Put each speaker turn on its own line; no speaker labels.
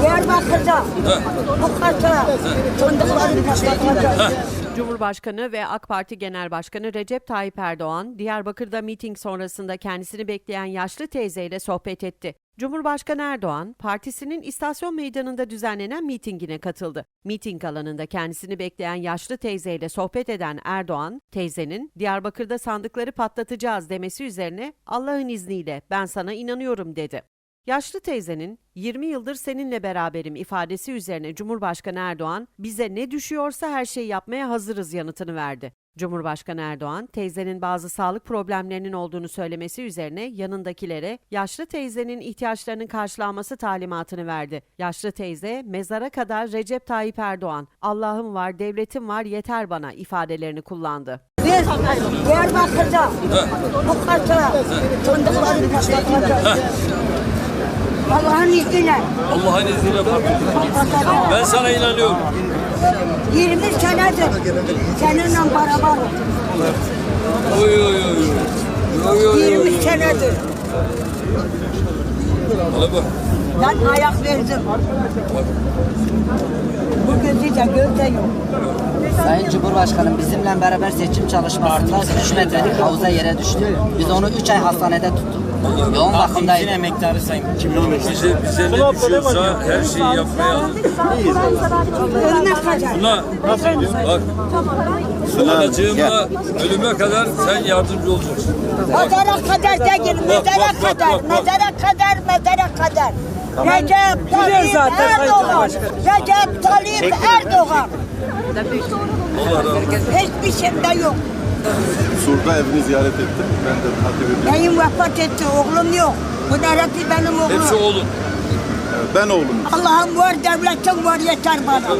Diyarbakır'da patlatılacak.
Cumhurbaşkanı ve AK Parti Genel Başkanı Recep Tayyip Erdoğan, Diyarbakır'da miting sonrasında kendisini bekleyen yaşlı teyzeyle sohbet etti. Cumhurbaşkanı Erdoğan, partisinin istasyon meydanında düzenlenen mitingine katıldı. Miting alanında kendisini bekleyen yaşlı teyzeyle sohbet eden Erdoğan, teyzenin Diyarbakır'da sandıkları patlatacağız demesi üzerine Allah'ın izniyle ben sana inanıyorum dedi. Yaşlı teyzenin 20 yıldır seninle beraberim ifadesi üzerine Cumhurbaşkanı Erdoğan bize ne düşüyorsa her şeyi yapmaya hazırız yanıtını verdi. Cumhurbaşkanı Erdoğan teyzenin bazı sağlık problemlerinin olduğunu söylemesi üzerine yanındakilere yaşlı teyzenin ihtiyaçlarının karşılanması talimatını verdi. Yaşlı teyze mezara kadar Recep Tayyip Erdoğan Allah'ım var devletim var yeter bana ifadelerini kullandı.
Biz Diyarbakır'da bu kata fındıkların patlatılacak. Allah'ın izniyle
Allah'ın izniyle
patlatacak.
Ben sana inanıyorum.
20 senedir seninle beraber.
Oy oy oy. oy. Oy oy oy.
20 senedir.
Hala bak.
Ben ayak verdim. Bu gözü de göz de yok.
Sayın Cumhurbaşkanım bizimle beraber seçim çalışmasında 3 metrelik havuza yere düştü. Biz onu 3 ay hastanede tuttuk. Yoğun bakımdaydı.
emektarı sayın.
Bize, bize ne düşüyorsa her şeyi yapmaya
Ölüme kadar.
Buna bak. Anacığımla ölüme kadar sen yardımcı olacaksın.
Mezara kadar değil, mezara kadar, mezara kadar, mezara kadar. Recep Tayyip Erdoğan, Recep Tayyip Erdoğan.
Allah razı olsun.
Hiçbir şeyde yok.
Sur'da evini ziyaret ettim. Ben de takip ediyorum.
Benim vefat etti, oğlum yok. Bu da hepsi benim
Hepsi
oğlum.
oğlum.
Ben oğlum.
Allah'ım var, devletim var, yeter bana.
Tamam.